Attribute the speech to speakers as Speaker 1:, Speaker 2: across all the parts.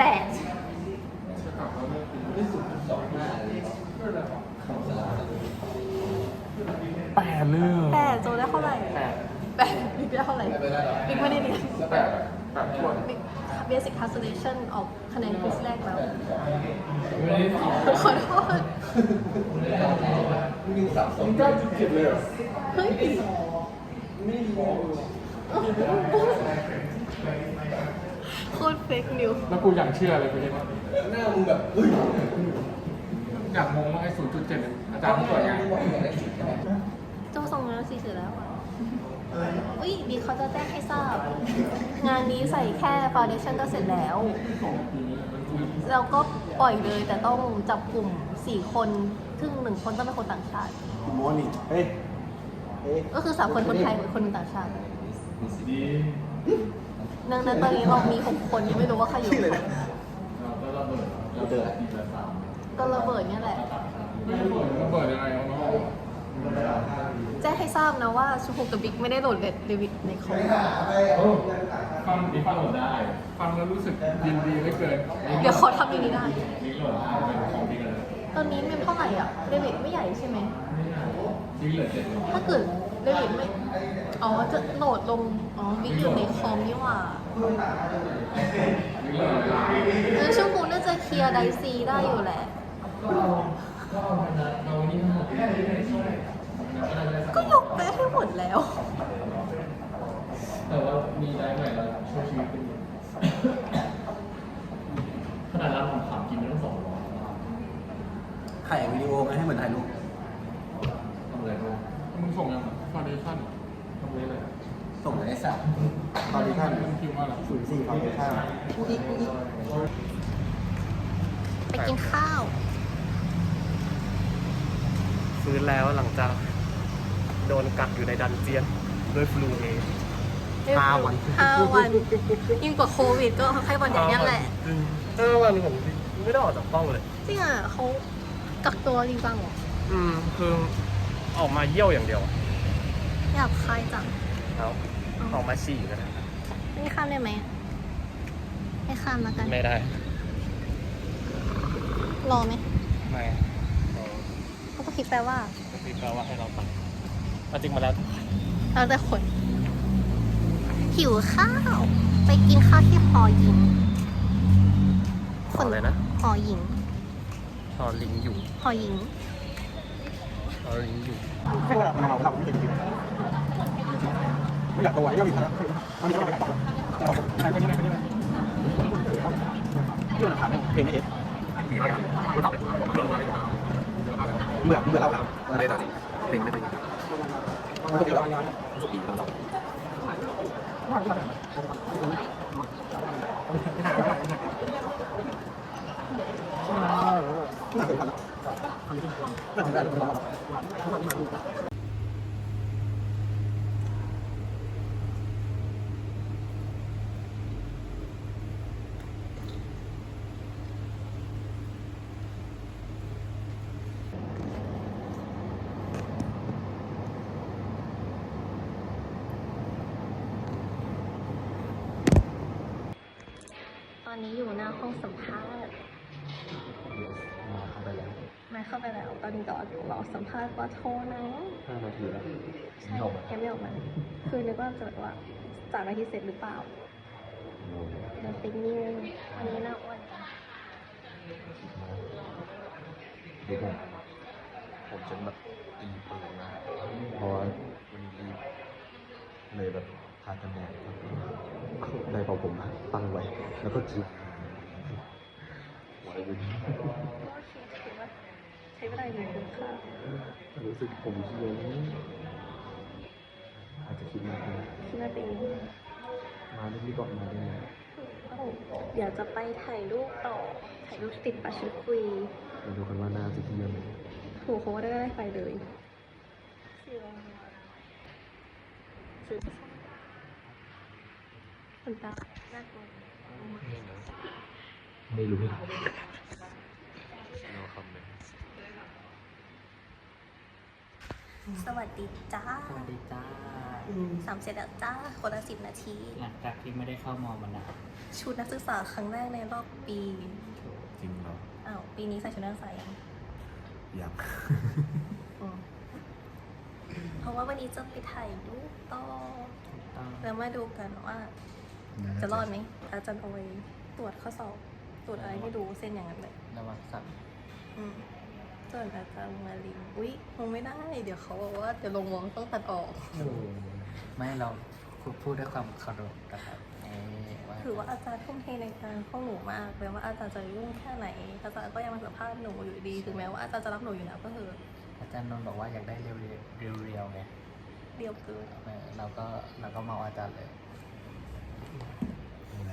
Speaker 1: แป
Speaker 2: ดที่สุด
Speaker 3: สองห้า
Speaker 2: เลย
Speaker 3: แปด
Speaker 2: เล
Speaker 3: ย
Speaker 1: เหรอ
Speaker 2: แปดโจได้เท่าไหร่
Speaker 1: แปด
Speaker 2: แปดบิ๊กได้เท่าไหร่บิ๊กไม่ได้เรียน
Speaker 1: แปดแปดขวด
Speaker 2: บิ๊ก basic translation ออกคะแนนควิสแรกแล้ว
Speaker 1: ไม่ได้สี่
Speaker 2: ขอโทษ
Speaker 3: มีสับสน
Speaker 1: เก้าจุดเจ็ดเลยเหรอ
Speaker 2: เฮ้ย
Speaker 3: ไม่มี
Speaker 2: โคตรเฟกนิว
Speaker 1: แล้วกูอยากเชื่อเลยกูเนี่ย
Speaker 3: หน้ามึงแบบเฮ้ย
Speaker 1: อยากงงว่าไอ้ศูนย์จุดเจ็ดเนี่ยอาจารย์เขาตรวจไง
Speaker 3: มึงบอกอย่างไรสิใช่ไหม
Speaker 2: โจส่งงานสีเสร็จแล้วอะอุ้ยดีเขาจะแจ้งให้ทราบ งานนี้ใส่แค่ foundation ก็เสร็จแล้ว เราก็ปล่อยเลยแต่ต้องจับกลุ่ม4คนซึ่งหนึ่งคนต้องเป็นคนต่างชาติ
Speaker 3: โมนี่เฮ้ยเฮ้ย
Speaker 2: ก็คือสามคนคนไทยกับคนหนึ่งต่างชาติ ดังนั้นตอนนี้เรามี6คนยังไม่รู้ว่าใครอยู่
Speaker 3: ชื่ออะไรนะกูเจอแล้ว
Speaker 2: ก็ระเบิดเนี่ยแหละ
Speaker 1: ระเบิดยังไงเอาเนาะ
Speaker 2: แจ้งให้ทราบนะว่าชูฮูกับบิ๊กไม่ได้โหลดเดวิดในคอม
Speaker 1: ฟังดีฟังโหลดได้ ฟังแล้วรู้สึกยินดีเหลือเกิน
Speaker 2: เดี๋ยวเขาทำอย่างนี้ได้
Speaker 1: ลิงก์โหลดได้เป็นของพี่กันเลย
Speaker 2: ตอนนี้เมมเท่าไหร่อะเดวิดไม่ใหญ่ใช่ไหม
Speaker 1: ลิงก์เหลือเจ็ดเลย
Speaker 2: ถ้าเกิดเดวิดไม่ อ๋อจะโหลดลง อ๋อบิ๊กอยู่ในคอมนี่หว่า
Speaker 1: ลิ งก์โหลดได้
Speaker 2: เออชั่วโมงน่าจะเคลียร์ไดซีได้อยู่แหละ
Speaker 1: เรานี่ทั้งหมด
Speaker 2: ก็ยกไปให้หมดแล้ว
Speaker 1: แต่ว่ามีได้ใหม่แล้วช่วยชีวิตเป็นขนาดร้านของขำกินไม่ต้องสองร้อย
Speaker 3: ถ่ายวิดีโอมาให้เหมือนถ่ายรูป
Speaker 1: ทำอะไรบ้างมึงส่งยังฟาวเดชั่นทำเลยเลย
Speaker 3: ส่งไอ้สัตว์ตอนที่ท่าน
Speaker 1: มึงพิมพ์ว่าอะไร
Speaker 3: ศูนย์สี่ตอนที่ท่านกูอีกกูอีก
Speaker 2: ไปกินข้าว
Speaker 4: ฟื้นแล้วหลังจากโดนกักอยู่ในดันเจียนด้วยฟลูเอห้าวัน
Speaker 2: ห้าวัน ยิ่งกว่าโควิดก็ไข้หวัดใหญ่เนี่ยแหละ
Speaker 4: ห้าวันผมไม่ได้ออกจากห้องเลย
Speaker 2: จริงอะเขากักตัวจริงจังเหรอ
Speaker 4: อืม คือออกมาเยี่ยวอย่างเดียว
Speaker 2: อยากคายจัง
Speaker 4: แล้ว ออกมาฉี่ก็ได้
Speaker 2: นี่ข้ามได้ไหมให้ข้ามมากัน
Speaker 4: ไม่ได้
Speaker 2: รอไหม
Speaker 4: ไม่
Speaker 2: เขาก็คิดแปลว่า
Speaker 4: ก็คือแปลว่าให้เราไปเอาจริงมาแล้ว
Speaker 2: เราแต่คนหิวข้าว ไปกินข้าวที่หอหญิง
Speaker 4: ขออะไรนะ
Speaker 2: หอหญิง
Speaker 4: หอลิงอยู่
Speaker 2: หอหญิง
Speaker 4: หอลิงอยู่
Speaker 3: ให้เวลาเราทำไม่เป็นจริง ไม่อยากตัวไหวก็มีนะมันมีอะไรกันใครคนนี้ใครคนนี้ที่มันถามเพลงนี้เอฟเบื่อเบื่อเราครับอะไรต่อเพลงไม่เป็นมันก็เป็นแบบสุขีทั้งสองน่าเป็นพันน่าจะได้
Speaker 2: อนนี้อยู่หน้าห้องสัมภาษณ์ไม่เข้าไปแล้ว ตอนนี้ก็รอสัมภาษณ์ว่าโทรนะ
Speaker 3: ห้านาทีแล้ว
Speaker 2: ใช่ยังไม่ออกมา คือนึกว่าจะแบบว่าจากนาทีเสร็จหรือเปล่าเดี๋ยวติ๊กนิววันนี้น่าอ้วนจัง
Speaker 5: คือผมผมจะแบบตีปืนนะเพราะว่าวันนี้รีบเลยแบบพากันแดดครับเป่าผมนะตั้งไว้ แล้วก็จุดไว้เป็น
Speaker 2: ใช้เวลาอยู่คุ้มค่า
Speaker 5: รู้สึกผมเขียวอาจจะคิดมากนะ
Speaker 2: ที่น่าเป็น
Speaker 5: มาเรื่องนี้ก่อนมาได้ไง
Speaker 2: เดี๋ยวจะไปถ่ายรูปต่อ ถ่ายรูปติดปาชิคุย
Speaker 5: มาดูกันว่าหน้าจะเที่ยวไหม
Speaker 2: ถูกเขาก็ได้ได้ไปเลยซื้อ คนตาน่ากลัว
Speaker 5: ไม่รู้เราคำเลย
Speaker 2: สวัสดีจ้า
Speaker 6: สวัสดีจ้า
Speaker 2: สามเสร็จแล้วจ้าคนละสิบนาที
Speaker 6: หลังจากที่ไม่ได้เข้ามอมานาน
Speaker 2: ชุดนักศึกษาครั้งแรกในรอบปี
Speaker 5: จริงเหรอ
Speaker 2: อ้าวปีนี้ใส่ชุดนักศึกษายัง
Speaker 5: อยาก
Speaker 2: อืมเพราะว่าวันนี้จะไปถ่ายรูปต่อ
Speaker 6: ต้อง
Speaker 2: แล้วมาดูกันว่า จะรอดไหมอาจารย์เอาไว้ตรวจข้อสอบตรวจอะไรไม่รู้เส้นอย่างนั้นเลย
Speaker 6: ระวังสัตว์
Speaker 2: อืมส่วนอาจารย์มาลินอุ๊ยลงไม่ได้ เดี๋ยวเขาบอกว่าเดี๋ยวลงวงต้องตัดออก
Speaker 6: ไม่เราพูดด้วยความเคารพนะครับเอ้ว่า
Speaker 2: ถือว่าอาจารย์ทุ่มเทในการเข้าหนูมากแม้ว่าอาจารย์จะยุ่งแค่ไหนอาจารย์ก็ยังมาสัมภาษณ์หนูอยู่ดีถึงแม้ว่าอาจารย์จะรับหนูอยู่แล้วก็เถอะ
Speaker 6: อาจารย์นนท์บอกว่าอยากได้เรียวๆเรียวๆไง
Speaker 2: เดียวเกิน
Speaker 6: เออเราก็เราก็เมาอาจารย์เลย
Speaker 5: อะไร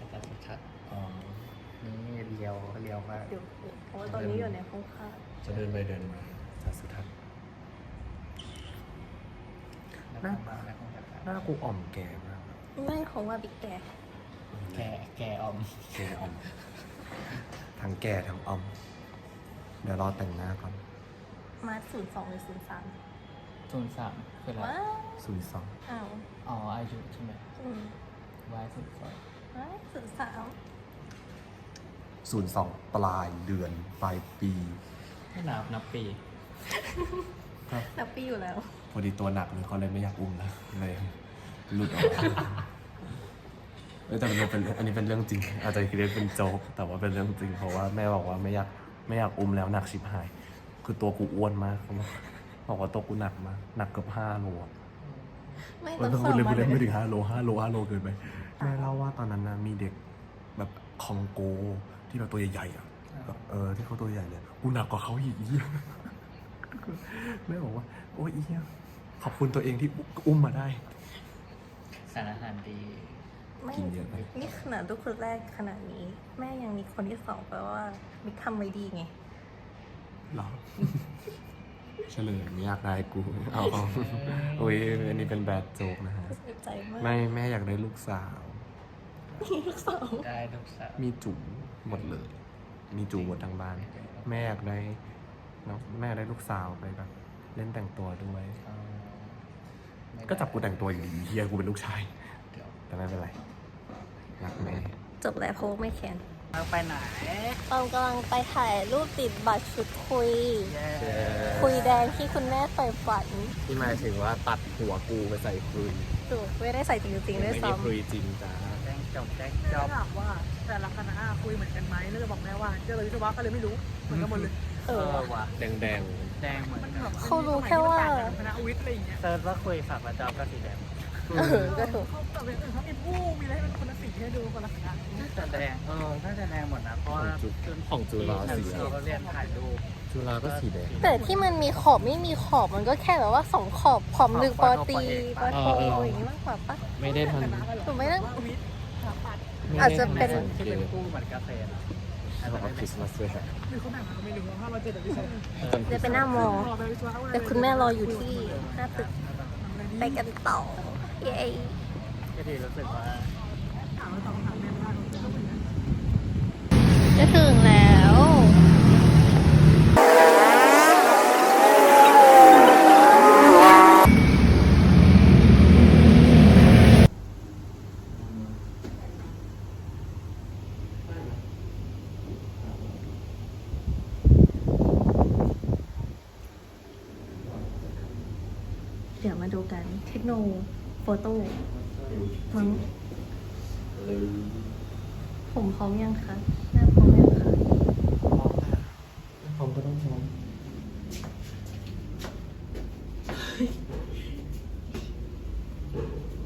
Speaker 6: อาจารย์สุทัศน์อ๋อนี่เรียวเรียวมาก
Speaker 2: เดียวเกินเพราะว่าตอนนี้อยู่ในห้องพัก
Speaker 5: จะเดินไปเดินมาสัสุทัศน์
Speaker 6: แล้วก็มาแล้วก็แบบ
Speaker 5: หน้ากูอ่อมแก่มาก
Speaker 2: ไม่ของว่าบิ๊กแก
Speaker 6: แก่แก่ออม
Speaker 5: แก่อ่อมทั้งแก่ทั้งอ่อม เดี๋ยวรอแต่งหน้าก่อน
Speaker 2: มาศูนย์สองหรือศูนย์สาม
Speaker 6: ศูนย์สามคืออะไร
Speaker 2: ว้าว
Speaker 5: ศูนย์สอง
Speaker 2: อ้าว
Speaker 6: อ๋ออายุใช่ไหม
Speaker 2: อืม
Speaker 6: วายศูนย์สอง
Speaker 2: ว้าวศูนย์สาม
Speaker 5: ศูนย์สองปลายเดือนปลายปี
Speaker 6: ไม่นับนับปี
Speaker 2: นับปีอยู่แล้ว
Speaker 5: พอดีตัวหนักเลยเขาเลยไม่อยากอุ้มแล้วเลยหลุดออกมาเออแต่มันเป็นอันนี้เป็นเรื่องจริง อาจจะคิดว่าเป็นโจ๊กแต่ว่าเป็นเรื่องจริง เพราะว่าแม่บอกว่าไม่อยากไม่อยากอุ้มแล้วหนักชิบหาย คือตัวกูอ้วนมากเขาบอกบอกว่าตัวกูหนักมากหนักเกือบห้าโลอะ
Speaker 2: ไม่
Speaker 5: เอ
Speaker 2: ต้
Speaker 5: อ
Speaker 2: อง
Speaker 5: พูดเลย
Speaker 2: มา
Speaker 5: พูด
Speaker 2: เล
Speaker 5: เลยไม่
Speaker 2: ย
Speaker 5: ถึงห้าโลห้าโลห้าโลเกินไปแม่เล่าว่าตอนนั้นนะมีเด็กแบบคองโกที่แบบตัวใหญ่ๆอะแบบเออที่เขาตัวใหญ่เลยกูหนักกว่าเขาอีกอีเหี้ยแม่บอกว่า โอ้ยอีเหี้ยขอบคุณตัวเองที่อุ้มมาได้
Speaker 6: สารอาหารดี
Speaker 2: ไม่
Speaker 5: กินเยอะไหม
Speaker 2: นี่ขนาดลูกคนแรกขนาดนี้ แม่ยังมีคนที่สองแปลว่ามิกทำไว้ดีไง
Speaker 5: เหรอ เฉลยไม่อยากได้กูเอาเอาโอ้ยอันนี้เป็นแบดโจกนะฮะ
Speaker 2: เสียใจมาก
Speaker 5: ไม่แม่อยากได้ลูกสาว
Speaker 2: มีลูกสาว
Speaker 6: ได้ลูกสาว
Speaker 5: มีจูหมดเลย มีจูหมดทั้งบ้าน แม่อยากได้เนอะแม่อยากได้ลูกสาวไปแบบเล่นแต่งตัวด้วย
Speaker 6: อ๋อไม่ได้
Speaker 5: ก็จับกูแต่งตัวอยู่ดีเฮียกูเป็นลูกชาย
Speaker 6: เดี๋ยว
Speaker 5: แต่ไม่เป็นไรรักแม่
Speaker 2: จบแล้วเพราะว่าไม่แคน
Speaker 6: เราไปไหน
Speaker 2: ตอนกำลังไปถ่ายรูปติดบัตรชุดคุย
Speaker 6: เย้
Speaker 2: คุยแดงที่คุณแม่ใฝ่ฝัน
Speaker 5: ที่หมายถึงว่าตัดหัวกูไปใส่คุย
Speaker 2: ถูกไม่ได้ใส่จริงๆด้วย
Speaker 5: ไม่
Speaker 2: ซ้
Speaker 5: ได้คุยจริงจ้า
Speaker 6: แจ้งจบแจ้ง
Speaker 7: แม่
Speaker 6: จบ
Speaker 7: ถามว่าแต่ละคณะคุยเหมือนกันไหมแล้วจะบอกแม่ว่าเจอวิศวะก็เลยไม่รู้เหมือนกันหมดเลยำ
Speaker 2: เอ
Speaker 6: เอ
Speaker 2: อ
Speaker 6: อว่ะ
Speaker 5: แดงแดง
Speaker 6: แดงเหมือน
Speaker 7: มัน
Speaker 6: กัน
Speaker 7: แบบ
Speaker 2: เขารู้แค่ว่า
Speaker 7: คณะวิทย์อะไรอย่างเงี้ย
Speaker 6: เซิร์ชว่าคุยฝากประจอบก็สีแดง
Speaker 2: เออก็ถูก
Speaker 7: เขาแบบเป็นอื่นเขามีผู้มีอะไรให้มันคนละสีให้ดูคนละคณะ
Speaker 6: น่าจะแดงเออน่าจะแดงหมดนะเพราะว่า
Speaker 5: ของจุฬาสี
Speaker 6: ที่เราเรียนถ่ายรูป
Speaker 5: จุฬาก็สีแดง
Speaker 2: แต่ที่มันมีขอบไม่มีขอบมันก็แค่แบบว่าสองขอบขอบหนึ่งปอตรีปอโท
Speaker 5: เออเออ
Speaker 2: อย่างนี้มากกว่าปะ
Speaker 5: ไม่ได้ทัน
Speaker 2: ถูกไหมนะ
Speaker 7: ว่าวิทย์สถาปัตย์
Speaker 2: อาจจะเป็น
Speaker 6: ที่เป็นคู่เหมือนกาแฟนะอาจจะ
Speaker 5: ขอ
Speaker 6: ไม่
Speaker 5: คริสต์มาสด้วยครับ
Speaker 7: หรือเขาแบ่งมาก็ไม่รู้ถ้าเราเจอแต่วิศวะ
Speaker 2: จะเป็นหน้ามอ
Speaker 7: พอไปวิศวะก็เลย
Speaker 2: แต่คุณแม่รออยู่ที่หน้าตึกไปกันต่อ เย้
Speaker 6: ก็ดีรู้สึกว่า
Speaker 2: จะถึงแล้วเดี๋ยวมาดูกันเทคโนโฟโต้มั้งผมพร้อมยังคะหน้าพร้อมยังคะ
Speaker 5: ผมก็ต้องซ้อม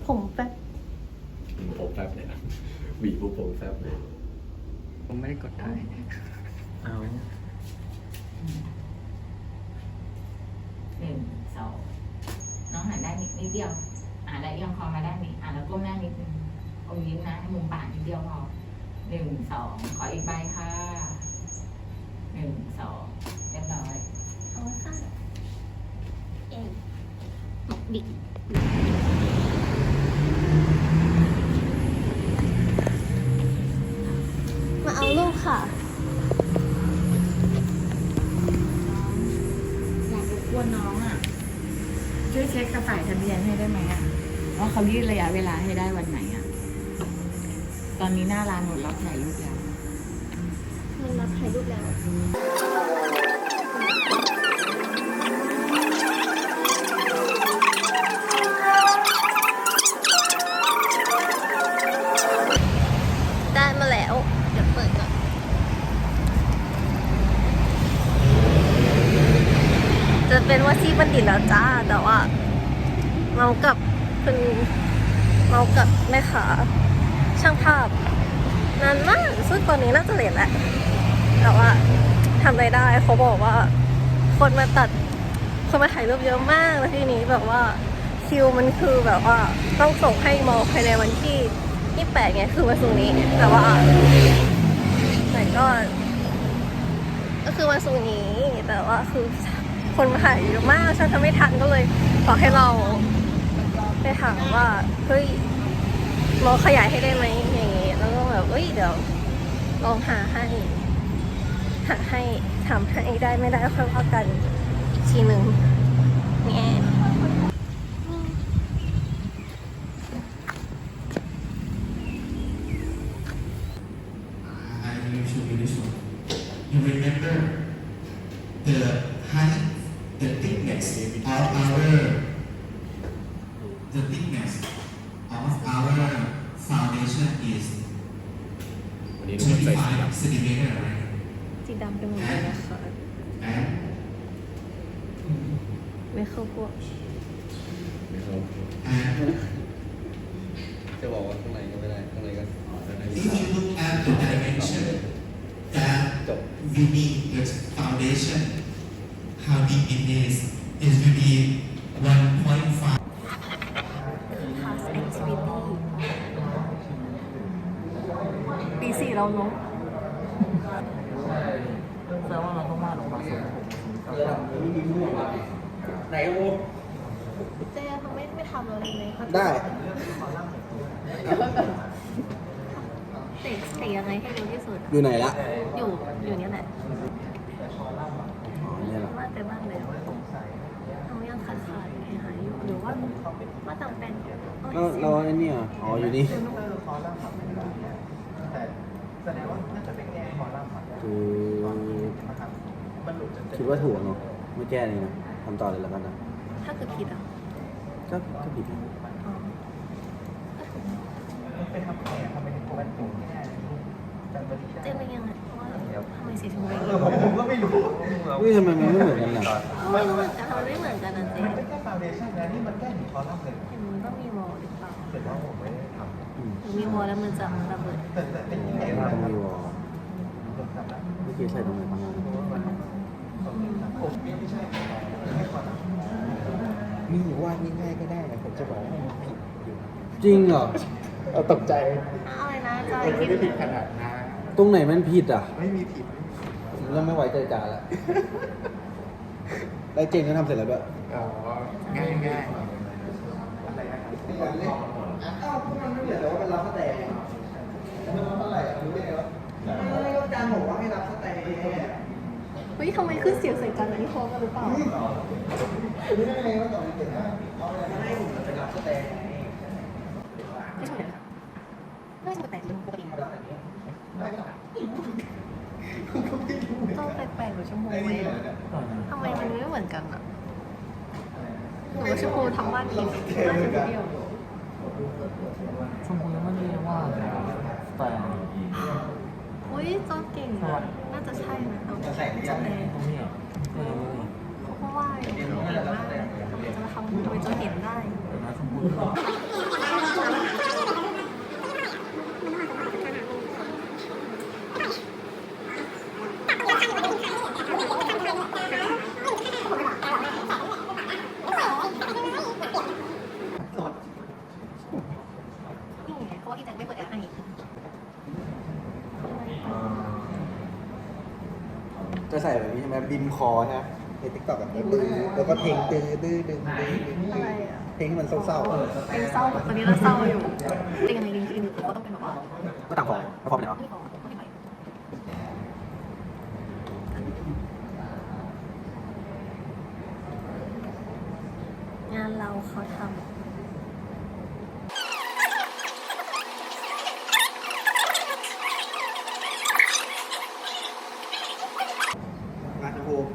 Speaker 2: ผมแป๊บ
Speaker 5: ผมแป๊บเลยนะบีบปุ๊บผมแซบเลย
Speaker 6: ผมไม่ได้กดถ่าย
Speaker 5: เอา
Speaker 8: หนึ่งสองน้องหันได้นิดนิดเดียวอ่า แล้วเอียงคอมาได้นิดอ่าแล้วก้มหน้านิดนึงอมยิ้มนะให้มุมปากนิดเดียวพอหนึ่งสองขออีกใบค่ะหนึ่งสองเรียบร้อย
Speaker 2: เอาไว้ค่ะเองหมกดิมาเอาลูกค่ะ
Speaker 8: อยากรบกวนน้องอะช่วยเช็คกระต่ายทะเบียนให้ได้ไหมอะ ว่าเขายืดระยะเวลาให้ได้วันไหนอะตอนนี้หน้าร้านหมดรับถ่ายรูปแล้ว
Speaker 2: มันรับถ่ายรูปแล้วได้มาแล้ว เดี๋ยวเปิดก่อน จะเป็นว่าที่บัณฑิตแล้วจ้า แต่ว่าเมากับ เป็นเมากับแม่ค้าช่างภาพนานมากซึ่งตอนนี้น่าจะเลทแล้วแต่ว่าทำอะไรได้เขาบอกว่า คนมาตัดคนมาถ่ายรูปเยอะมากแล้วทีนี้แบบว่าคิวมันคือแบบว่าต้องส่งให้มอภายในวันที่ที่แปดไงคือวันศุกร์นี้ แต่ว่าไหนก็ ก็คือวันศุกร์นี้แต่ว่าคือคนมาถ่ายเยอะมากฉันทำไม่ทันก็เลยขอให้เรา ไปถามว่าเฮ้ยลองขยายให้ได้ไหมอย่างงี้แล้วก็แบบเอ้ยเดี๋ยวลองหาให้หาให้ทำให้ได้ไม่ได้ค่อยว่ากันอีกทีหนึ่งแง่
Speaker 9: I will show you this one. You remember the height, the thickness of our, the thickness of our foundation is
Speaker 5: วันนี้ทุกคนใส่สีด
Speaker 9: 25 centimeter, right?
Speaker 2: สีดำเป็นหมดเลยนะคะ
Speaker 9: And
Speaker 2: ไม่เข้าพวกำ
Speaker 5: ไม่เข้า
Speaker 9: and
Speaker 3: จะบอกว่าข้างในก็ไม่ได้ ข้างในก็
Speaker 9: if you look at the dimension that we need the foundation, how deep it is, it will be 1.5
Speaker 2: Past activity ปีสี่เราเนาะ
Speaker 6: แสดงว่าเราต้องวาดออกมาสูง
Speaker 3: ไหนโอ้
Speaker 2: เจ๊เขาไม่ไม่ทำเราเลยไหมเขา
Speaker 3: ได้
Speaker 2: เตะเตะยังไงให้เร็วที่สุดอะ
Speaker 3: อยู่ไหนละ
Speaker 2: อยู่ อยู่เนี่ยแหละ
Speaker 3: อ๋อเนี่ยเหรอ
Speaker 2: วาดไปบ้างแล้วทำยังขาดขาดหายหายอยู่หรือว่าว่าต่างเป็นโอ้ย
Speaker 3: แล้วแล้วไอ้เนี่ยอ๋ออยู่นี่คือคิดว่าถูกเนาะไม่แก้เลยนะทำต่อเลยแล้วกันนะ
Speaker 2: ถ้าเกิดผิดอะ
Speaker 3: ก็ก็ผิดนะ
Speaker 2: อ๋อเจ๊เป็นยังไงว่า ทำไมสีชมพูอย่างนี้
Speaker 3: อุ้ยทำไมมันไม่เหมือนกันล่ะ
Speaker 2: ไม่เหมือนกันทำไมไม่เหมือนกันนะเจ๊เห็นมันก็มีวอลหรือเปล่า
Speaker 3: อืม
Speaker 2: หรือมีวอลแล้วมันจะระเบิด
Speaker 3: ต้องมีวอลเมื่อกี้ใส่ตรงไหนบ้างนะมีว่าง่ายๆก็ได้นะผมจะบอกว่ามันผิดจริงเหรอ
Speaker 9: ตกใจ
Speaker 2: อะไรนะจอยคิด
Speaker 9: ไม่ผิดขนาดนั้น
Speaker 3: ตรงไหนมันผิดอะ
Speaker 9: ไม่มีผิด
Speaker 3: ผมเริ่มไม่ไว้ใจจานแล้วแล้วเจนก็ทำเสร็จแล้วด้วย
Speaker 9: อ๋อง่ายง่าย
Speaker 3: อ้าวพวกมันไม่เหมือนแต่ว่าเป็นรับสแตนมันเท่าไหร่รู้ได้ไงวะไม่ก็จานบอกว่าให้รับสแตน
Speaker 2: เฮ้ยทำไมขึ้นเสียงใส่กันอันนี้พร้อมกันหรือเปล่า
Speaker 3: รู้ได้ไงว่าตอนนี้เก่งมากเอาอะไรมาให้ผมไปรับสแตน
Speaker 2: ไม่ใช่เหรอน่าจะแปล กเป็นปกติต้องแปลกๆหรือชมพูไหมอะทำไมมันไม่เหมือนกันอะหนูว่าชมพูทำบ้านผิดน่าจะเดียว
Speaker 6: ชมพูยังไม่ได้วาดแต่
Speaker 2: อุ้ยโจเก่งอะน่าจะใช่นะเอาจะแปล
Speaker 6: ตรงนี้เออ
Speaker 2: เขาก็ว่าอยู่เก่งมากทำไมจะทำทำไมจะเห็นได้
Speaker 6: นะชมพู
Speaker 2: ราะพี่แจ็คไม่เปิดแอร์ให้
Speaker 3: จะใส่แบบนี้ใช่ไห มบินคอใช่ไหมในติ๊กต็อกแบบดื้อแล้วก็เพลงดื้อดื้อดื้อดื้อ
Speaker 2: อะไรอะ
Speaker 3: เพลงที่มันเศร้า
Speaker 2: เป็นเศร้าตอนนี้เราเศร้าอยู่จริงๆจริงๆจริงๆก็ต้องเป็นแบบว่า
Speaker 3: ๆก็ต่างฟองแล้วฟองไปไหนวะ
Speaker 2: ไม่พอไม่ไปงานเราเขาทำ
Speaker 3: งานโฮม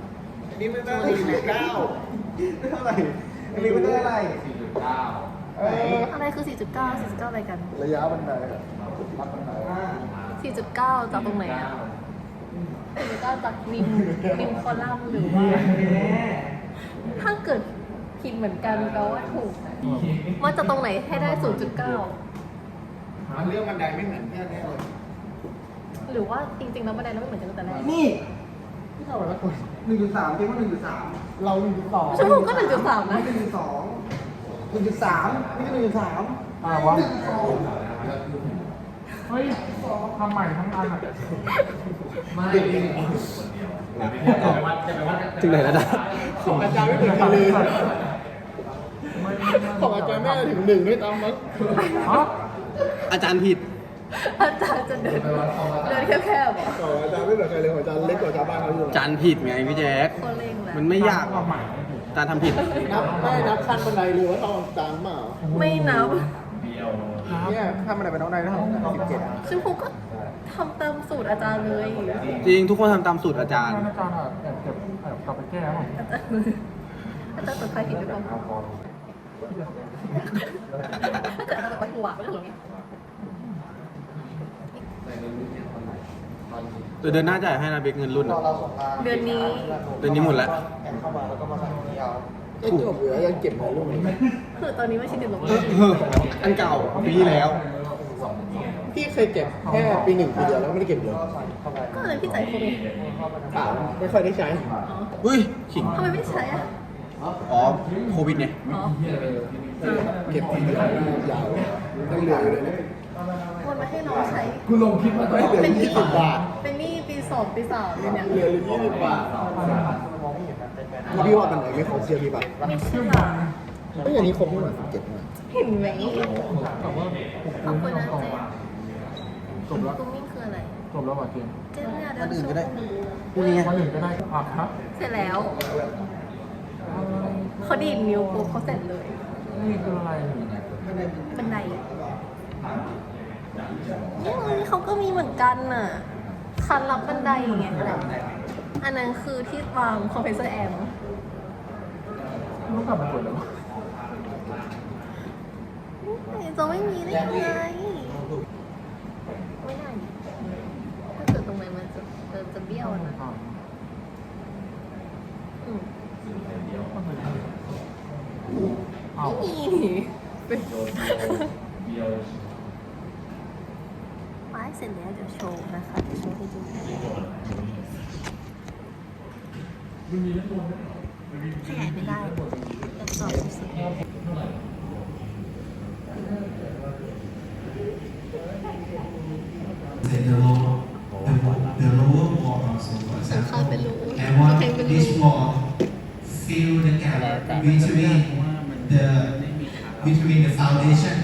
Speaker 3: อั นนี้ไม่ได้สี่สิบเก้าไม่เท่าไหร่อันนี้ไม่ได้อะไร
Speaker 1: สี่จุดเก้า
Speaker 3: เออ
Speaker 2: อะไรคือ 4.9 4.9 อะไรกัน
Speaker 3: ระยะบันไดอะรับบันไดอ่า
Speaker 2: 4.9จากตรงไหนอะ4.9จากริมริมคอลัมน์หรือว่า ถ้าเกิดผิดเหมือนกันก็ว่าถูกนะมันจะตรงไหนให้ได้ 0.9
Speaker 3: เรื่องบันไดไม่เหมือนกันแน่เลย
Speaker 2: หรือว่าจริงๆแล้วบันไดเราไม่เหมือนกันตั้งแต่แรก
Speaker 3: นี่ ที่เท่าไหร่ละคนหนึ่งจุดสามเพียงว่าหนึ่งจุดสามเราหนึ่งจุดสอง
Speaker 2: ชั่วโมงก็1.3นะ
Speaker 3: หนึ่งจุดสองหนึ่งจุดสามนี่ก็หนึ่งจุดสาม
Speaker 1: อะไรวะเฮ้ยทำใหม่ทั้งอันอะไม่
Speaker 3: ถึงไหนแล้วจ๊ะ
Speaker 1: ของอาจารย์ไม่เหมือนกันเลย
Speaker 3: ของอาจารย์แม่ถึงหนึ่งด้วยตามมั้ง
Speaker 1: ฮะ
Speaker 3: อาจารย์ผิด
Speaker 2: อาจารย์จะเดินเดินแคบๆเหรอ
Speaker 3: ของอาจารย์ไม่เหมือนใครเลยของอาจารย์เล็กกว่าชาวบ้านเขาอยู่อาจารย์ผิดไงพี่แจ๊ค
Speaker 2: คนเร่งแล้ว
Speaker 3: มันไม่ยาก
Speaker 1: ทำใหม่
Speaker 3: อาจารย์ทำผิด นับไม่นับขั้นบันไดหรือว่าต้องจานเปล่า
Speaker 2: ไม่นับ
Speaker 3: เนี่ยขั้นบันไดเป็นน้องไดเท่าไหร่สิบเจ็ด
Speaker 2: ชมพูก็ทำตามสูตรอาจารย์เลย
Speaker 3: จริงทุกคนทำตามสูตรอาจารย์
Speaker 1: อาจารย์อะแอบเก็บแอบกลับไปแก้หรอ
Speaker 2: อาจารย์อาจารย์เปิดไฟผิดหรือเปล่าถ้าเกิดอาจารย์เปิดไฟหัวก็ จะหลง
Speaker 3: ตัวเดือนหน้าจ่ายให้นะเบกเงินรุ่นอะ
Speaker 2: เดือนนี้
Speaker 3: เดือนนี้หมดแล้ว
Speaker 10: ไม่จบเหลือยังเก็บของลูกนี้
Speaker 2: คือตอนนี้ไม่ใช่เดือนลง
Speaker 3: เออเอออันเก่าปีที่แล้ว
Speaker 10: พี่เคยเก็บแค่ปีหนึ่งปีเดียวแล้วไม่ได้เก็บเลย
Speaker 2: ก็เลยพี่จ่ายโควิด
Speaker 10: เปล่าไม่ค่อยได้ใช้
Speaker 2: อ๋อ
Speaker 3: อุ้ยขิง
Speaker 2: ทำไมไม่ใช้อะ
Speaker 3: อ๋อ โควิดเนี่ย
Speaker 2: อ๋อ
Speaker 10: เก็บทีเดียวอยาวต้องเหลืออยู่เลยนะ
Speaker 2: วนมา ให้น้องใช้
Speaker 1: กูลงคลิปมา
Speaker 10: ไม่เหลือ
Speaker 2: เป็นห
Speaker 10: ยี่
Speaker 2: นี้
Speaker 10: สิบบาท
Speaker 2: เป็นหนี้ปีสองปีสามเลยเนี่ย
Speaker 10: เหลืออยู่ยี่สิบบาทพี่ว่ามันไหนไม่ของเชียร์พี่ป่ะ
Speaker 2: ไม่เชื่อ
Speaker 10: เอ้ยอันนี้ครบไม่หมดเก็บมา
Speaker 2: เห็นไหมขอบคุณนะเจ๊
Speaker 1: จบแล้ว
Speaker 2: ตุ้มมิ่งคืออะไร
Speaker 1: จบแล้วว่ะเกม
Speaker 2: เจ๊ไม่อยากเดิ
Speaker 3: วัน
Speaker 2: น
Speaker 3: อื่น
Speaker 2: โช
Speaker 3: ก็ได้
Speaker 2: ว์
Speaker 3: พรุ่งนี้ไง
Speaker 1: วันอื่นก็ได้อะครับ
Speaker 2: เสร็จแล้วเขาดีดนิ้วปุ๊บเขาเสร็จเลย
Speaker 1: นี่คืออะไร
Speaker 2: บันได นี่เลยเขาก็มีเหมือนกันน่ะ คันรับบันไดไงอันนั้นคือที่วางคอมเพรสเซอร์แอร์
Speaker 1: ต้องกลับมาเปิดแล้ว
Speaker 2: จะไม่มีได้ยังไง ไม่ได้ดิถ้าเกิดตรงไหนมันจะจะจะเบี้ยวนะอืม
Speaker 1: อ้าว
Speaker 2: ไม่มีเป็นป้าย เสร็จแล้วเดี๋ยวโชว์นะคะเดี๋ยวโชว์ให้ดูขยายไม่ได้อยากสอบสุด
Speaker 9: the lower, the, the lower wall also was
Speaker 2: ๆเข้าไปรู้
Speaker 9: and what
Speaker 2: ใครเป็นรู้
Speaker 9: this wall fill the gap between the between the foundation